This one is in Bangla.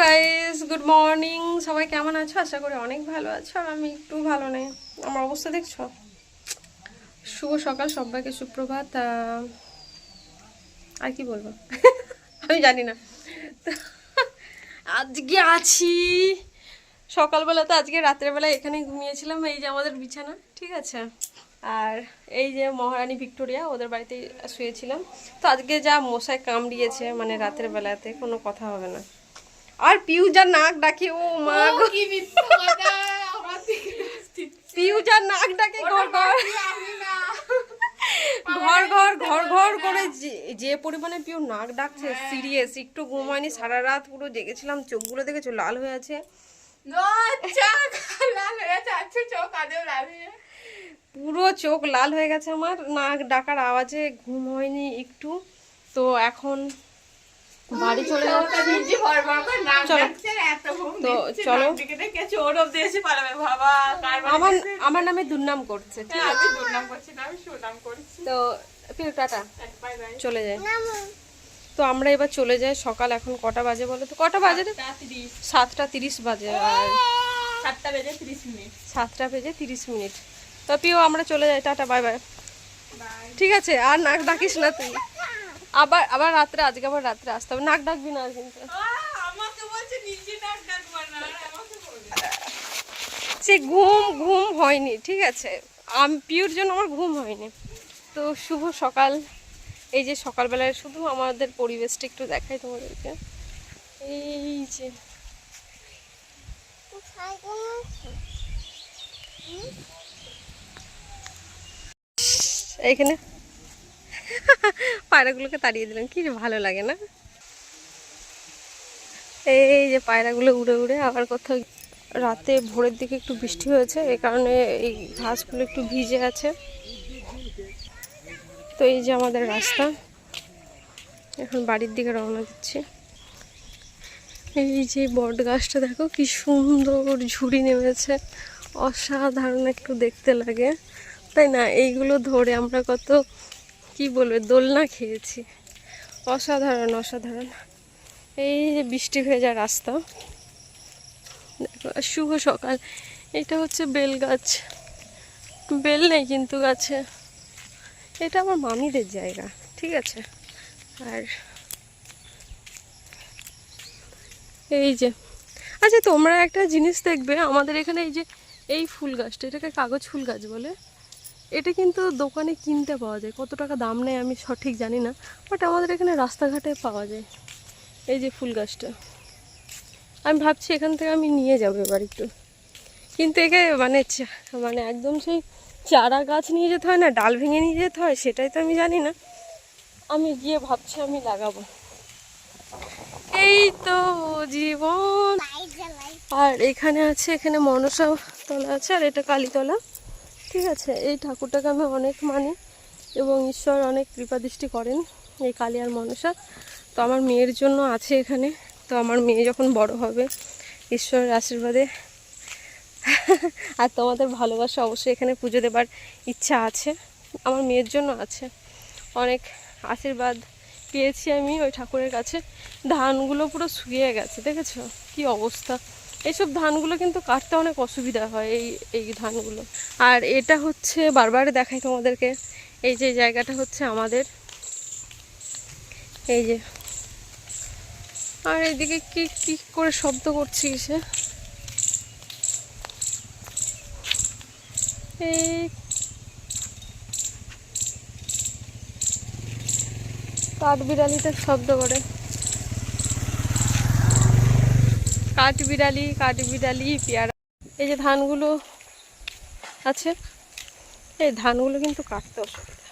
গাইস গুড মর্নিং সবাই কেমন আছো? আশা করি অনেক ভালো আছো আর আমি একটু ভালো নেই। আমার অবস্থা দেখছ? শুভ সকাল সবাইকে, সুপ্রভাত। আর কি বলব? আমি জানি না। আজকে আছি। সকালবেলা তো আজকে রাত্রেবেলা এখানে ঘুমিয়েছিলাম, এই যে আমাদের বিছানা, ঠিক আছে? আর এই যে মহারানী ভিক্টোরিয়া, ওদের বাড়িতে শুয়েছিলাম। তো আজকে যা মশায় কামড়িয়েছে মানে রাতের বেলাতে কোনো কথা হবে না। আর পিউ যা নাক ডাকে ও মা গো। কি মিথ্যা কথা আমার দিকে পিউ যা নাক ডাকে ঘর ঘর। ঘর ঘর ঘর ঘর করে যে- পরিমাণে পিউ নাক ডাকছে সিরিয়াস একটু ঘুমায়নি সারা রাত পুরো জেগেছিলাম চোখগুলো দেখেছ লাল হয়ে আছে। হয়ে হয়ে পুরো চোখ লাল হয়ে গেছে আমার নাক ডাকার আওয়াজে ঘুম হয়নি একটু। তো এখন বাড়ি চলে যাচ্ছি। তো চলো। আমার আমার নামে দুর্নাম করছে হ্যাঁ, তো টাটা। বাই চলে যায়। তো আমরা এবার চলে যাই সকাল এখন কটা বাজে বলো তো? কটা বাজে? সাতটা তিরিশ। বাজে আর সাতটা বেজে তিরিশ মিনিট। সাতটা বেজে তিরিশ মিনিট। তো পিও আমরা চলে যাই টাটা বাই বাই বাই ঠিক আছে আর নাক ডাকিস না তুই। আবার আবার রাত্রে আজকে আবার রাত্রে আসতে হবে। নাক ডাকবি না কিন্তু। আমাকে বলছে নিজে নাক ডাকবা না আমাকে বলবে সে ঘুম ঘুম হয়নি ঠিক আছে। আমি পিওর জন্য আমার ঘুম হয়নি। তো শুভ সকাল। এই যে সকালবেলায় শুধু আমাদের পরিবেশটা একটু দেখাই তোমাদেরকে। এই যে। এইখানে পায়রাগুলোকে তাড়িয়ে দিলাম। কি ভালো লাগে না। এই যে পায়রাগুলো উড়ে উড়ে আবার কোথাও রাতে ভোরের দিকে একটু বৃষ্টি হয়েছে এই কারণে এই ঘাসগুলো একটু ভিজে আছে। তো এই যে আমাদের রাস্তা। এখন বাড়ির দিকে রওনা দিচ্ছি। এই যে বট গাছটা দেখো, কি সুন্দর ঝুড়ি নেমেছে। অসাধারণ একটু দেখতে লাগে। তাই না? এইগুলো ধরে আমরা কত কি বলবে, দোলনা খেয়েছি। অসাধারণ অসাধারণ। এই যে বৃষ্টি ভেজা রাস্তা। দেখো, শুভ সকাল। এটা হচ্ছে বেল গাছ। বেল নেই কিন্তু গাছে। এটা আমার মামিদের জায়গা, ঠিক আছে? আর এই যে আচ্ছা তোমরা একটা জিনিস দেখবে, আমাদের এখানে এই যে, এই ফুল গাছটা, এটাকে কাগজ ফুল গাছ বলে। এটা কিন্তু দোকানে কিনতে পাওয়া যায়। কত টাকা দাম নেয় আমি সঠিক জানি না বাট আমাদের এখানে রাস্তাঘাটে পাওয়া যায়। এই যে ফুল গাছটা। আমি ভাবছি এখান থেকে আমি নিয়ে যাব এবার একটু। কিন্তু একে মানে মানে একদম সেই চারা গাছ নিয়ে যেতে হয় না ডাল ভেঙে নিয়ে যেতে হয় সেটাই তো আমি জানি না। আমি গিয়ে ভাবছি আমি লাগাবো। এই তো জীবন। আর এখানে আছে এখানে মনসা তলা আছে আর এটা কালীতলা। ঠিক আছে, এই ঠাকুরটাকে আমি অনেক মানি এবং ঈশ্বর অনেক কৃপাদৃষ্টি করেন এই কালিয়ার মনসা। তো আমার মেয়ের জন্য আছে এখানে, তো আমার মেয়ে যখন বড় হবে, ঈশ্বরের আশীর্বাদে। আর তোমাদের ভালোবাসা অবশ্যই এখানে পুজো দেবার ইচ্ছা আছে, আমার মেয়ের জন্য আছে। অনেক আশীর্বাদ পেয়েছি আমি ওই ঠাকুরের কাছে, ধানগুলো পুরো শুকিয়ে গেছে, দেখেছ? কি অবস্থা। এইসব ধানগুলো কিন্তু কাটতে অনেক অসুবিধা হয়, এই এই ধানগুলো। আর এটা হচ্ছে বারবার দেখাই তোমাদেরকে, এই যে জায়গাটা হচ্ছে আমাদের। এই যে। আর এদিকে কি কি করে শব্দ করছি সে? এই কাঠ শব্দ করে। কাঠ বিড়ালি কাঠ বিড়ালি পেয়ারা। এই যে ধানগুলো আছে এই ধানগুলো কিন্তু কাটতে অসুবিধা।